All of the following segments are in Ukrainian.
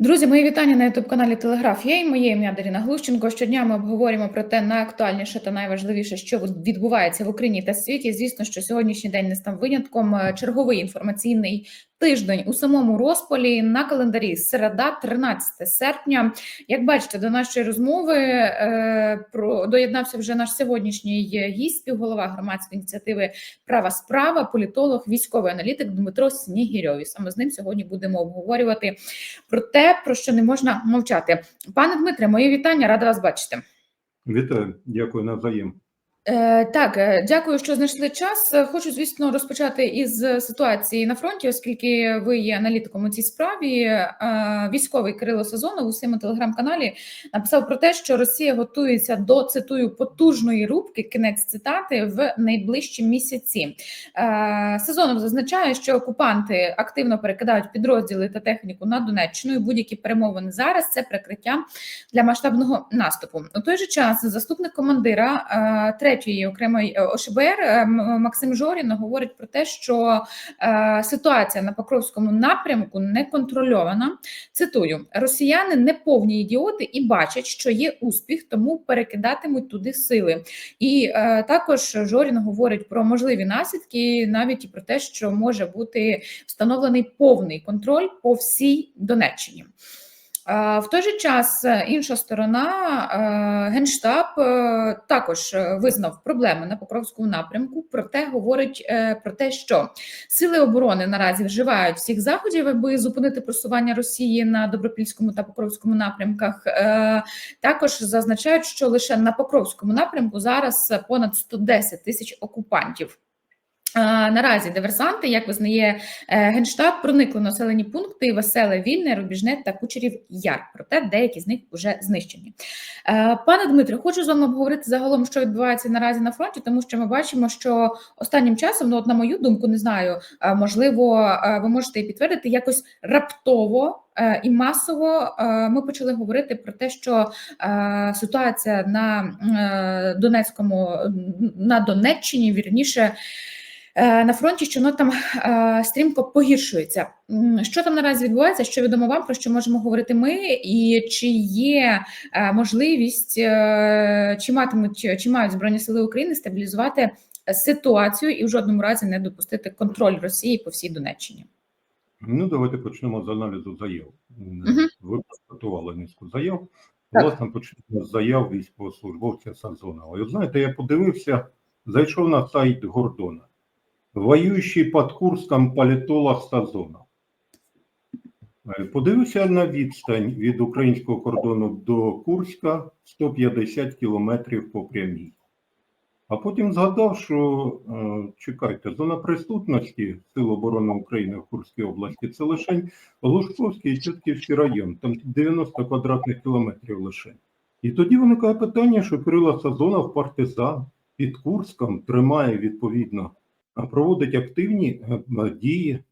Друзі, мої вітання на ютуб-каналі Телеграф. Я і моє ім'я Даріна Глущенко. Щодня ми обговорюємо про те найактуальніше та найважливіше, що відбувається в Україні та світі. Звісно, що сьогоднішній день не став винятком. Е, Черговий інформаційний тиждень у самому розпалі на календарі середа, 13 серпня. Як бачите, до нашої розмови е, про доєднався вже наш сьогоднішній гість, співголова громадської ініціативи Права справа, політолог, військовий аналітик Дмитро Снігірьов. І Саме з ним сьогодні будемо обговорювати про те, про що не можна мовчати. Пане Дмитре, мої вітання, рада вас бачити. Вітаю, дякую навзаєм. Е, так, е, дякую, що знайшли час. Хочу, звісно, розпочати із ситуації на фронті, оскільки ви є аналітиком у цій справі. Е, військовий Кирило Сазонов у своєму телеграм-каналі написав про те, що Росія готується до цитую потужної рубки. Кінець цитати в найближчі місяці. Сазонов зазначає, що окупанти активно перекидають підрозділи та техніку на Донеччину. і Будь-які перемовини зараз це прикриття для масштабного наступу. У той же час заступник командира 3 статті окремої е, ОШБР е, Максим Жорін говорить про те, що е, ситуація на Покровському напрямку не контрольована. Цитую: Росіяни не повні ідіоти і бачать, що є успіх, тому перекидатимуть туди сили. І також Жорін говорить про можливі наслідки, навіть і про те, що може бути встановлений повний контроль по всій Донеччині. В той же час е, інша сторона, е, генштаб е, також визнав проблеми на Покровському напрямку. Проте говорить про те, що сили оборони наразі вживають всіх заходів, аби зупинити просування Росії на Добропільському та Покровському напрямках. Також зазначають, що лише на Покровському напрямку зараз понад 110 тисяч окупантів. Наразі диверсанти, як визнає е, генштаб, проникли населені пункти Веселе, Вільне, Рубіжне та Кучерів Яр. Проте деякі з них вже знищені. Е, Пане Дмитре, хочу з вами обговорити загалом, що відбувається наразі на фронті, тому що ми бачимо, що останнім часом, ну от на мою думку, не знаю, е, можливо, ви можете підтвердити, якось раптово. І масово ми почали говорити про те, що ситуація на Донецькому на Донеччині вірніше на фронті, що воно там е, стрімко погіршується. Що там наразі відбувається? Що відомо вам, про що можемо говорити ми, і чи є е, можливість, е, чи матимуть чи мають збройні сили України стабілізувати ситуацію і в жодному разі не допустити контроль Росії по всій Донеччині? Ну, давайте почнемо з аналізу заяв. Мгм. Ви підготували низку заяв. Так. Власне, почнемо з заяв військовослужбовця Сазонова. І знаєте, я подивився, зайшов на сайт Гордона. Воюючий під Курском політолог Сазонов. Е, Подивився на відстань від українського кордону до Курська 150 кілометрів по прямій. А потім згадав, що е, чекайте, зона присутності Сил оборони України в Курській області це лише Лужковський і Чутківський район, там 90 квадратних кілометрів лише. І тоді виникає питання, що Кирило Сазонов партизан під Курском тримає відповідно, проводить активні е, дії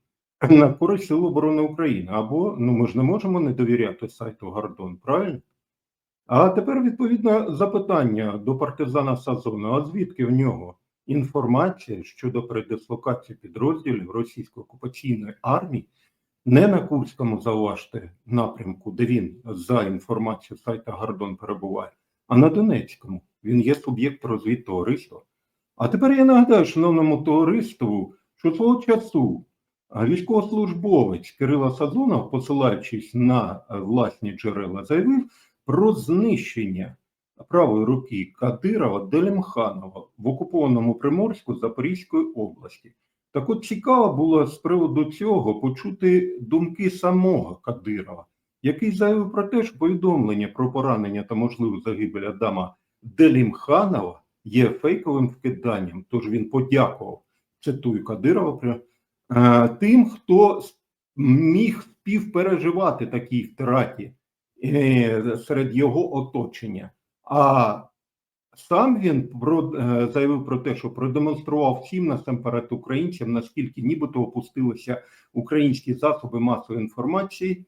на користь Сил оборони України. Або ну ми ж не можемо не довіряти сайту Гордон, правильно? А тепер відповідно запитання до партизана Сазону. А звідки в нього інформація щодо передислокації підрозділів російської окупаційної армії не на Курському зауважте напрямку, де він за інформацією сайта Гордон перебуває, а на Донецькому. Він є суб'єкт розвідтовариства. А тепер я нагадаю шановному товариству, що свого часу військовослужбовець Кирила Сазонов, посилаючись на е, власні джерела, заявив про знищення правої руки Кадирова Делімханова в окупованому Приморську Запорізької області. Так от цікаво було з приводу цього почути думки самого Кадирова, який заявив про те, що повідомлення про поранення та можливу загибель Адама Делімханова є фейковим вкиданням. Тож він подякував, цитую Кадирова, е, тим, хто міг співпереживати такій втраті е, серед його оточення. А сам він е, заявив про те, що продемонстрував всім насамперед українцям, наскільки нібито опустилися українські засоби масової інформації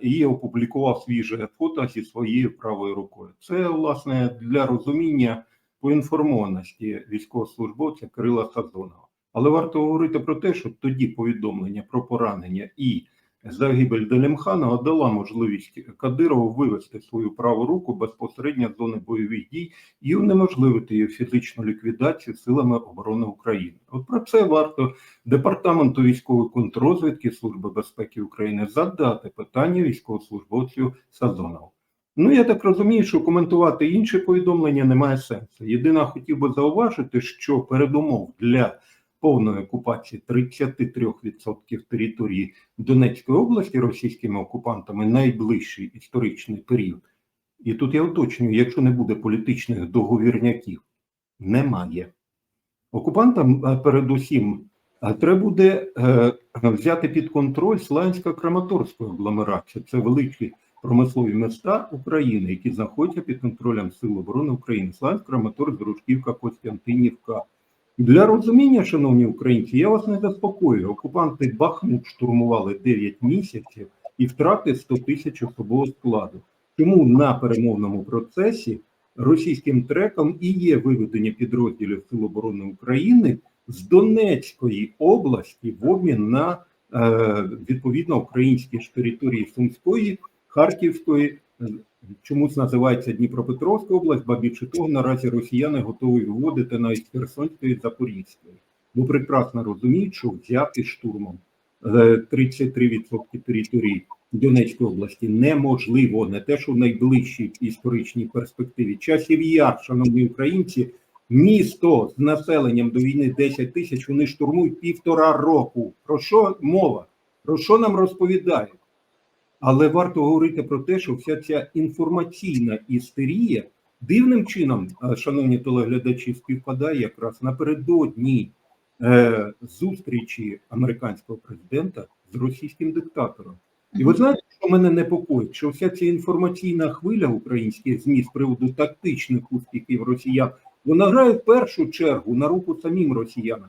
і опублікував свіже фото зі своєю правою рукою. Це, власне, для розуміння поінформованості військовослужбовця Кирила Сазонова. Але варто говорити про те, що тоді повідомлення про поранення і Загибель Делімханова дала можливість Кадирову вивести свою праву руку безпосередньо з зони бойових дій і унеможливити її фізичну ліквідацію силами оборони України. От про це варто департаменту військової контррозвідки Служби безпеки України задати питання військовослужбовцю Сазонову. Ну я так розумію, що коментувати інші повідомлення немає сенсу. Єдине, хотів би зауважити, що передумов для повної окупації 33% території Донецької області російськими окупантами найближчий історичний період. І тут я уточнюю, якщо не буде політичних договірняків, немає. Окупантам е, передусім е, треба буде е, взяти під контроль Славянсько-Краматорську агломерацію. Це великі промислові міста України, які знаходяться під контролем Сил оборони України. Славянськ, Краматорськ, Дружківка, Костянтинівка. Для розуміння, шановні українці, я вас не заспокоюю. Окупанти Бахмут штурмували 9 місяців і втрати 100 тисяч особового складу. Тому на перемовному процесі російським треком і є виведення підрозділів Сил оборони України з Донецької області в обмін на е, відповідно українські ж території Сумської, Харківської, е, чомусь називається Дніпропетровська область, ба більше того, наразі росіяни готові виводити навіть Херсонської і Запорізької. Бо прекрасно розуміють, що взяти штурмом е, 33% території Донецької області неможливо, не те, що в найближчій історичній перспективі. Часів яр, шановні українці, місто з населенням до війни 10 тисяч, вони штурмують півтора року. Про що мова? Про що нам розповідають? Але варто говорити про те, що вся ця інформаційна істерія дивним чином, е, шановні телеглядачі, співпадає якраз напередодні е, зустрічі американського президента з російським диктатором. І ви знаєте, що мене непокоїть, що вся ця інформаційна хвиля українських ЗМІ з приводу тактичних успіхів росіян, вона грає в першу чергу на руку самим росіянам,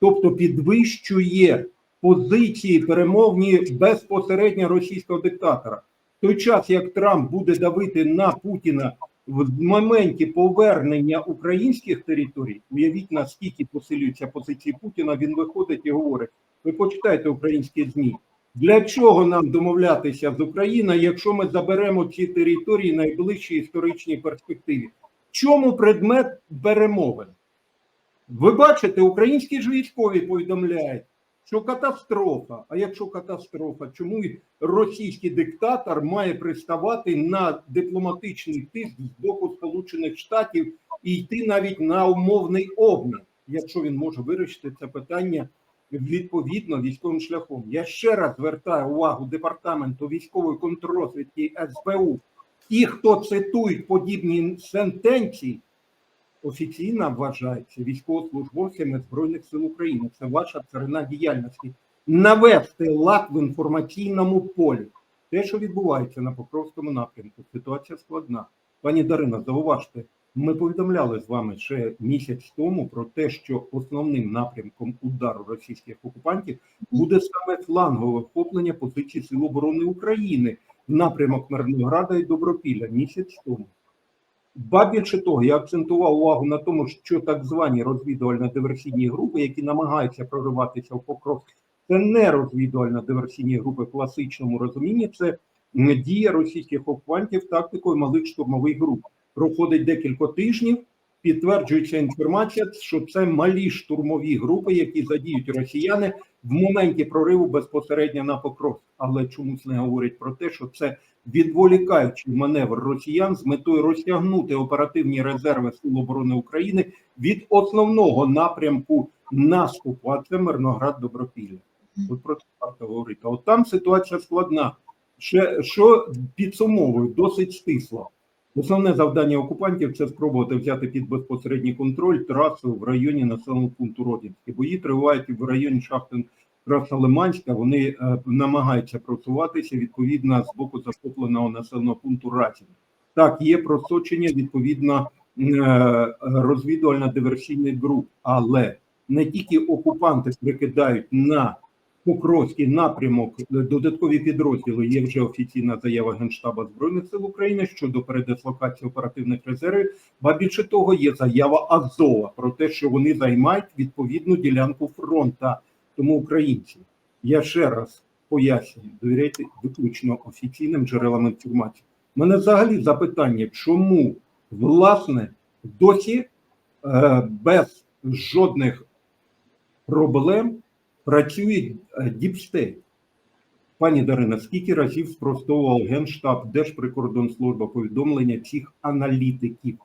тобто підвищує позиції перемовні безпосередньо російського диктатора. В той час, як Трамп буде давити на Путіна в моменті повернення українських територій, уявіть наскільки посилюються позиції Путіна, він виходить і говорить: ви почитайте українські ЗМІ. Для чого нам домовлятися з Україною, якщо ми заберемо ці території найближчій історичній перспективі? Чому предмет перемовин? Ви бачите, українські ж військові повідомляють, що катастрофа. А якщо катастрофа, чому російський диктатор має приставати на дипломатичний тиск з боку Сполучених Штатів і йти навіть на умовний обмін, якщо він може вирішити це питання відповідно військовим шляхом? Я ще раз звертаю увагу департаменту військової контррозвідки СБУ. Ті, хто цитують подібні сентенції, офіційно вважається військовослужбовцями Збройних сил України. Це ваша царина діяльності. Навести лад в інформаційному полі. Те, що відбувається на Покровському напрямку, ситуація складна. Пані Дарина, зауважте, ми повідомляли з вами ще місяць тому про те, що основним напрямком удару російських окупантів буде саме флангове вхоплення позицій Сил оборони України в напрямок Мирнограда і Добропілля місяць тому. Ба більше того, я акцентував увагу на тому, що так звані розвідувально-диверсійні групи, які намагаються прориватися в Покровськ, це не розвідувально-диверсійні групи в класичному розумінні, це дія російських окупантів тактикою малих штурмових груп. Проходить декілька тижнів, підтверджується інформація, що це малі штурмові групи, які задіють росіяни в моменті прориву безпосередньо на Покровськ. Але чомусь не говорять про те, що це відволікаючий маневр росіян з метою розтягнути оперативні резерви Сил оборони України від основного напрямку наступу, а це Мирноград Добропілля. От про це варто говорити. От там ситуація складна. Ще що підсумовую, досить стисло. Основне завдання окупантів це спробувати взяти під безпосередній контроль трасу в районі населеного пункту Родинське. Бої тривають в районі шахти Краснолиманська. Вони е, намагаються просуватися відповідно з боку захопленого населеного пункту Рацін. Так, є просочення відповідно е, розвідувально-диверсійних груп, але не тільки окупанти прикидають на Покровський напрямок додаткові підрозділи. Є вже офіційна заява Генштаба Збройних сил України щодо передислокації оперативних резервів. Ба більше того, є заява Азова про те, що вони займають відповідну ділянку фронта. Тому українці, я ще раз пояснюю, довіряйте виключно офіційним джерелам інформації. Мене взагалі запитання, чому власне досі е, без жодних проблем працює е, діпстейт? Пані Дарина, скільки разів спростовував Генштаб, Держприкордонслужба повідомлення цих аналітиків?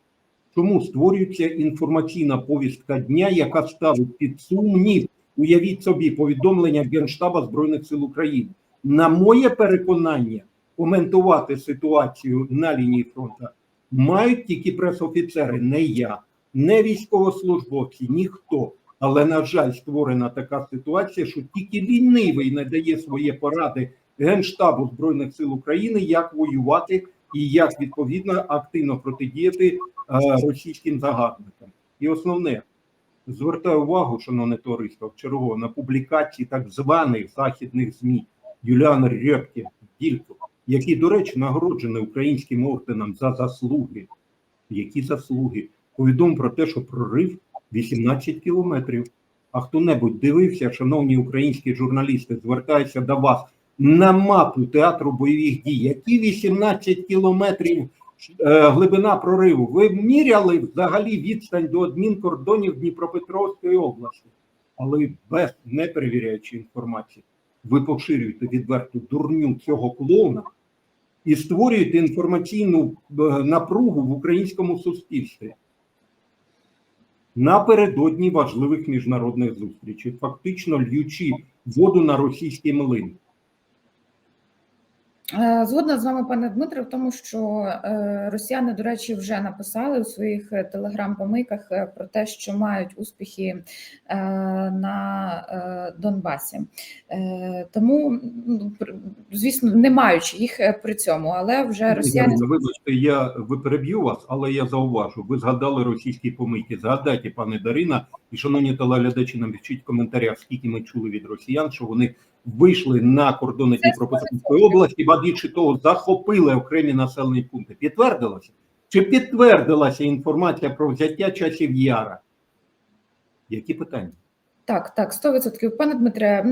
Чому створюється інформаційна повістка дня, яка ставить під сумнів, уявіть собі, повідомлення Генштаба Збройних сил України? На моє переконання, коментувати ситуацію на лінії фронту мають тільки пресофіцери, не я, не військовослужбовці, ніхто. Але, на жаль, створена така ситуація, що тільки лінивий не дає свої поради Генштабу Збройних сил України, як воювати і як відповідно активно протидіяти е, російським загарбникам. І основне, звертаю увагу, шановне товариство, чергово на публікації так званих західних ЗМІ Юліан Рєпке, Ділько, які, до речі, нагороджені українським орденом за заслуги. Які заслуги? Повідомив про те, що прорив 18 кілометрів. А хто-небудь дивився, шановні українські журналісти, звертаюся до вас на мапу театру бойових дій. Які 18 кілометрів е, глибина прориву? Ви міряли взагалі відстань до адмінкордонів Дніпропетровської області, але без не перевіряючи інформацію, ви поширюєте відверту дурню цього клоуна і створюєте інформаційну е, напругу в українському суспільстві напередодні важливих міжнародних зустрічей, фактично льючи воду на російський млин. Е, Згодна з вами, пане Дмитре, в тому, що е, росіяни, до речі, вже написали у своїх е, телеграм-помийках про те, що мають успіхи на Донбасі. Тому, ну, звісно, не маючи їх при цьому, але вже росіяни Вибачте, я ви переб'ю вас, але я зауважу. Ви згадали російські помийки. Згадайте, пане Дарина, і шановні телеглядачі, напишіть в коментарях, скільки ми чули від росіян, що вони вийшли на кордони Дніпропетровської області, ба більше того, захопили окремі населені пункти. Підтвердилося? Чи підтвердилася інформація про взяття часів Яра? Які питання? Так, так, 100%. Пане Дмитре, е,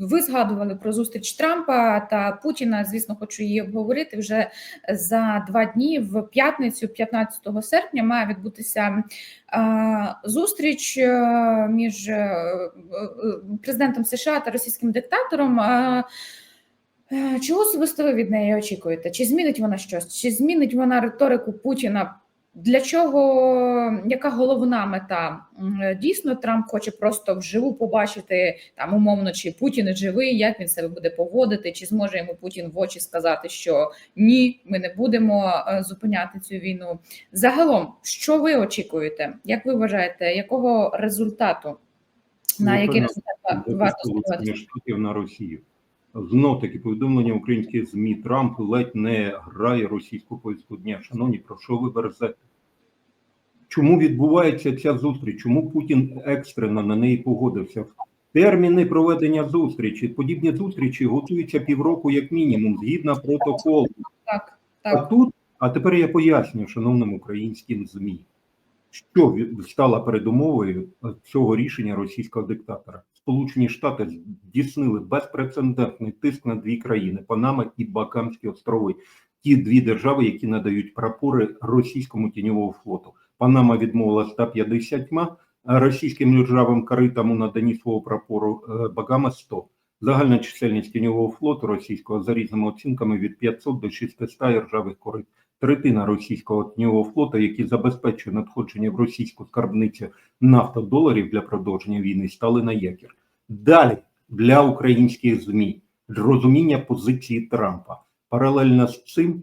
ви згадували про зустріч Трампа та Путіна. Звісно, хочу її обговорити вже за два дні. В п'ятницю, 15 серпня, має відбутися е, зустріч е, між президентом США та російським диктатором. Чого особисто ви від неї очікуєте? Чи змінить вона щось? Чи змінить вона риторику Путіна? Для чого яка головна мета? Дійсно, Трамп хоче просто вживу побачити там умовно, чи Путін живий, як він себе буде поводити, чи зможе йому Путін в очі сказати, що ні, ми не будемо е, зупиняти цю війну. Загалом, що ви очікуєте? Як ви вважаєте, якого результату на Ну, який результат варто сподіватися? Штатів на Росію. Знов таки повідомлення українських ЗМІ Трамп ледь не грає російську повістку дня. Шановні, про що ви верзете? Чому відбувається ця зустріч? Чому Путін екстрено на неї погодився? Терміни проведення зустрічі, подібні зустрічі готуються півроку, як мінімум, згідно протоколу. Так, А тут, а тепер я поясню шановним українським ЗМІ, що стала передумовою цього рішення російського диктатора. Сполучені Штати здійснили безпрецедентний тиск на дві країни Панама і Бакамські острови. Ті дві держави, які надають прапори російському тіньового флоту. Панама відмовила 150 російським державам каритам у наданні свого прапору е, Багама 100. Загальна чисельність тіньового флоту російського за різними оцінками від 500 до 600 ржавих корит. Третина російського тіньового флоту, який забезпечує надходження в російську скарбницю нафтодоларів для продовження війни, стали на якір. Далі для українських змі розуміння позиції Трампа. Паралельно з цим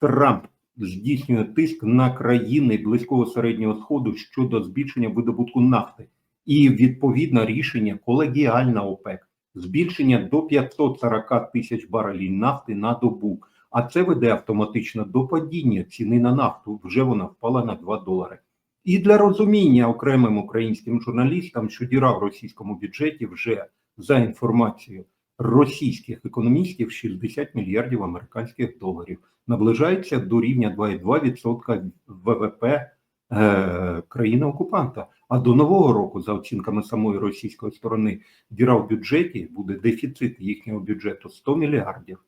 Трамп здійснює тиск на країни близького середнього сходу щодо збільшення видобутку нафти і відповідно рішення колегіальна ОПЕК збільшення до 540 тисяч барелів нафти на добу. А це веде автоматично до падіння ціни на нафту. Вже вона впала на 2 долари. І для розуміння окремим українським журналістам, що діра в російському бюджеті вже за інформацією російських економістів 60 мільярдів американських доларів наближається до рівня 2,2% ВВП е, країна-окупанта. А до нового року, за оцінками самої російської сторони, діра в бюджеті буде дефіцит їхнього бюджету 100 мільярдів.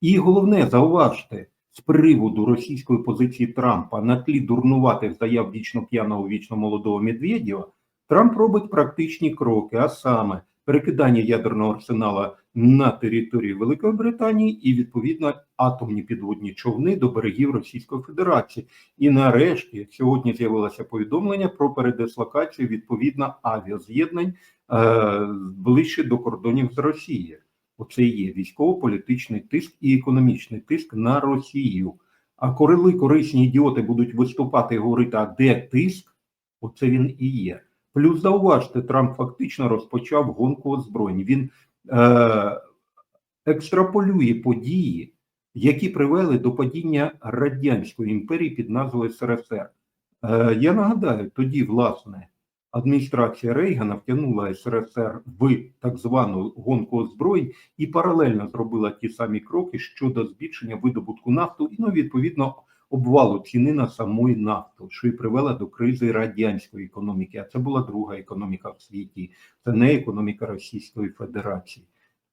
І головне, зауважте, з приводу російської позиції Трампа на тлі дурнуватих заяв вічно п'яного, вічно молодого Медведєва, Трамп робить практичні кроки, а саме перекидання ядерного арсенала на території Великої Британії і відповідно атомні підводні човни до берегів Російської Федерації. І нарешті сьогодні з'явилося повідомлення про передислокацію відповідно авіаз'єднань е, ближче до кордонів з Росією. Оце є військово-політичний тиск і економічний тиск на Росію. А коли корисні ідіоти будуть виступати і говорити, а де тиск, оце він і є. Плюс зауважте, Трамп фактично розпочав гонку озброєнь. Він е, екстраполює події, які привели до падіння радянської імперії під назвою СРСР. Е, я нагадаю, тоді, власне, адміністрація Рейгана втягнула СРСР в так звану гонку озброєнь і паралельно зробила ті самі кроки щодо збільшення видобутку нафту і ну, відповідно обвалу ціни на самої нафту, що і привела до кризи радянської економіки. А це була друга економіка в світі, це не економіка Російської Федерації.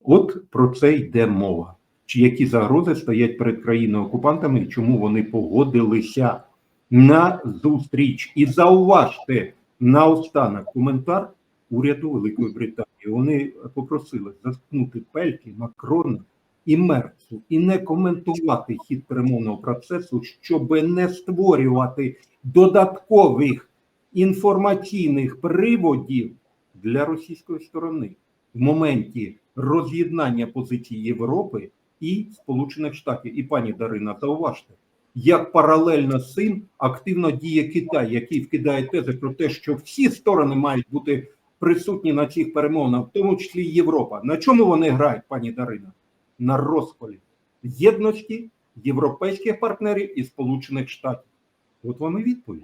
От про це йде мова. Чи які загрози стоять перед країною окупантами і чому вони погодилися на зустріч? І зауважте наостанок коментар уряду Великої Британії. Вони попросили заткнути пельки Макрона і Мерцу і не коментувати хід перемовного процесу, щоб не створювати додаткових інформаційних приводів для російської сторони в моменті роз'єднання позицій Європи і Сполучених Штатів. І пані Дарина, зауважте, як паралельно з цим активно діє Китай, який вкидає тези про те, що всі сторони мають бути присутні на цих перемовинах, в тому числі Європа. На чому вони грають, пані Дарина? На розколі єдності європейських партнерів і Сполучених Штатів. От вам і відповідь.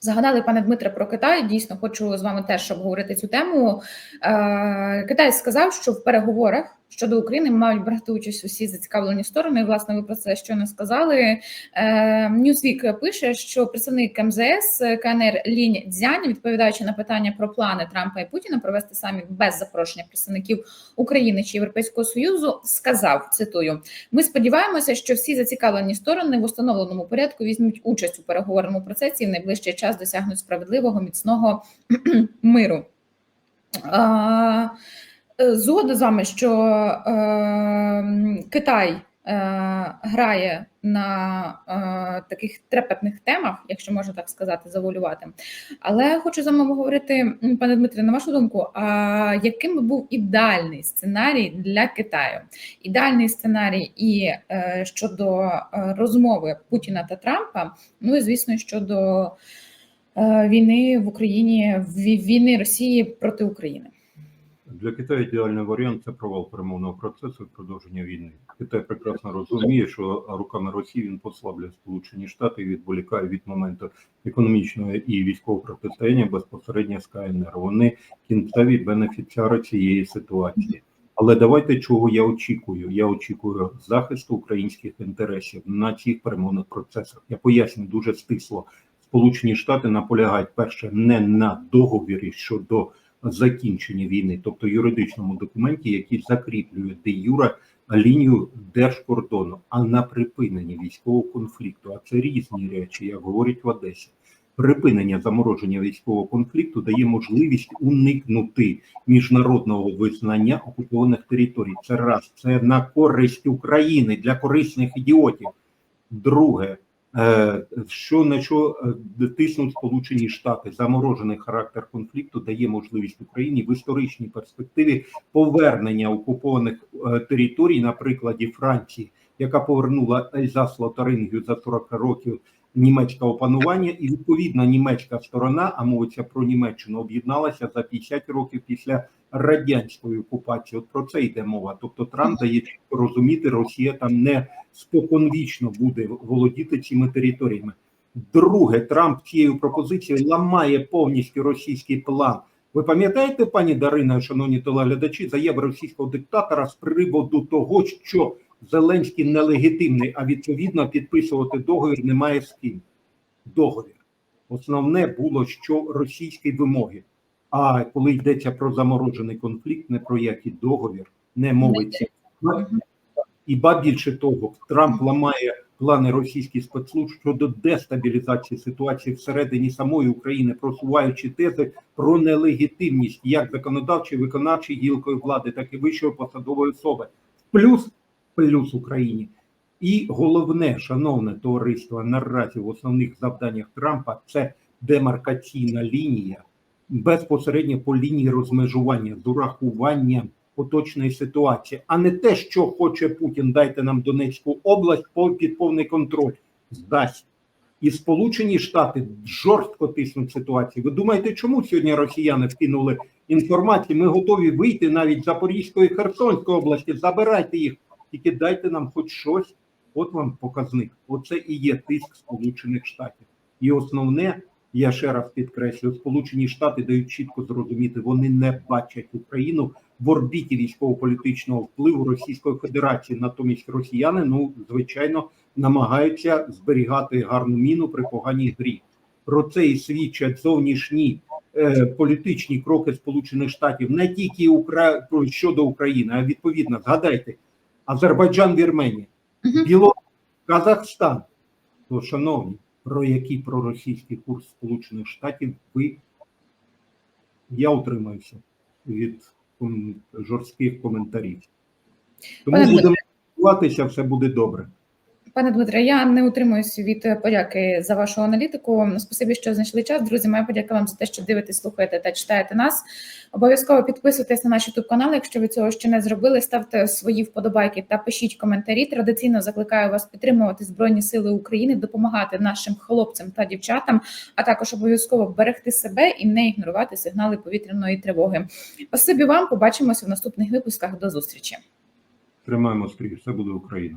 Загадали, пане Дмитре, про Китай. Дійсно, хочу з вами теж обговорити цю тему. Е, Китай сказав, що в переговорах щодо України мають брати участь усі зацікавлені сторони. Власне, ви про це щойно сказали. Е, Ньюсвік пише, що представник МЗС КНР Лінь Дзянь, відповідаючи на питання про плани Трампа і Путіна провести саміт без запрошення представників України чи Європейського союзу, сказав цитую: ми сподіваємося, що всі зацікавлені сторони в установленому порядку візьмуть участь у переговорному процесі і в найближчий час досягнуть справедливого міцного миру. Е, Згода з вами, що е, Китай е, грає на е, таких трепетних темах, якщо можна так сказати, завуалювати. Але хочу з вами говорити, пане Дмитре, на вашу думку, а яким був ідеальний сценарій для Китаю? Ідеальний сценарій і е, щодо е, розмови Путіна та Трампа, ну і звісно, щодо е, війни в Україні, війни Росії проти України. Для Китаю ідеальний варіант це провал перемовного процесу і продовження війни. Китай прекрасно розуміє, що руками Росії він послаблює Сполучені Штати і відволікає від моменту економічного і військового протистояння безпосередньо з КНР. Вони кінцеві бенефіціари цієї ситуації. Але давайте чого я очікую. Я очікую захисту українських інтересів на цих перемовних процесах. Я поясню дуже стисло. Сполучені Штати наполягають перше не на договірі щодо закінчення війни, тобто юридичному документі, який закріплює де юре лінію держкордону, а на припиненні військового конфлікту. А це різні речі, як говорять в Одесі. Припинення замороження військового конфлікту дає можливість уникнути міжнародного визнання окупованих територій. Це раз це на користь України для корисних ідіотів. Друге, що на що е, тиснуть Сполучені Штати, заморожений характер конфлікту дає можливість Україні в історичній перспективі повернення окупованих е, територій, на прикладі Франції, яка повернула Ельзас Лотарингію за 40 років німецького панування, і відповідно німецька сторона, а мовиться про Німеччину, об'єдналася за 50 років після радянської окупації. От про це йде мова. Тобто Трамп дає розуміти, Росія там не споконвічно буде володіти цими територіями. Друге, Трамп цією пропозицією ламає повністю російський план. Ви пам'ятаєте, пані Дарина, шановні телеглядачі, заяви російського диктатора з приводу того, що Зеленський нелегітимний, а відповідно підписувати договір немає з ким. договір. Основне було, що російські вимоги. А коли йдеться про заморожений конфлікт, не про який договір, не мовиться. І ба більше того, Трамп ламає плани російських спецслужб щодо дестабілізації ситуації всередині самої України, просуваючи тези про нелегітимність як законодавчої, виконавчої гілкої влади, так і вищої посадової особи. Плюс плюс Україні. І головне, шановне товариство, наразі в основних завданнях Трампа це демаркаційна лінія безпосередньо по лінії розмежування з урахуванням поточної ситуації, а не те, що хоче Путін, дайте нам Донецьку область під повний контроль. Здасть. І Сполучені Штати жорстко тиснуть ситуацію. Ви думаєте, чому сьогодні росіяни вкинули інформацію? Ми готові вийти навіть з Запорізької Херсонської області, забирайте їх, тільки дайте нам хоч щось. От вам показник. Оце і є тиск Сполучених Штатів. І основне, я ще раз підкреслюю, Сполучені Штати дають чітко зрозуміти, вони не бачать Україну в орбіті військово-політичного впливу Російської Федерації. Натомість росіяни, ну звичайно, намагаються зберігати гарну міну при поганій грі. Про це і свідчать зовнішні е, політичні кроки Сполучених Штатів не тільки Укра... щодо України, а відповідно згадайте Азербайджан, Вірменія. Білорусь, Казахстан. То, шановні, про який проросійський курс Сполучених Штатів ви я утримаюся від жорстких коментарів. Тому будемо спілкуватися, все буде добре. Пане Дмитре, я не утримуюся від е, подяки за вашу аналітику. Спасибі, що знайшли час. Друзі, моя подяка вам за те, що дивитесь, слухаєте та читаєте нас. Обов'язково підписуйтесь на наш youtube канал. Якщо ви цього ще не зробили, ставте свої вподобайки та пишіть коментарі. Традиційно закликаю вас підтримувати Збройні Сили України, допомагати нашим хлопцям та дівчатам, а також обов'язково берегти себе і не ігнорувати сигнали повітряної тривоги. Спасибі вам. Побачимося в наступних випусках. До зустрічі. Тримаємо стрій, все буде Україна.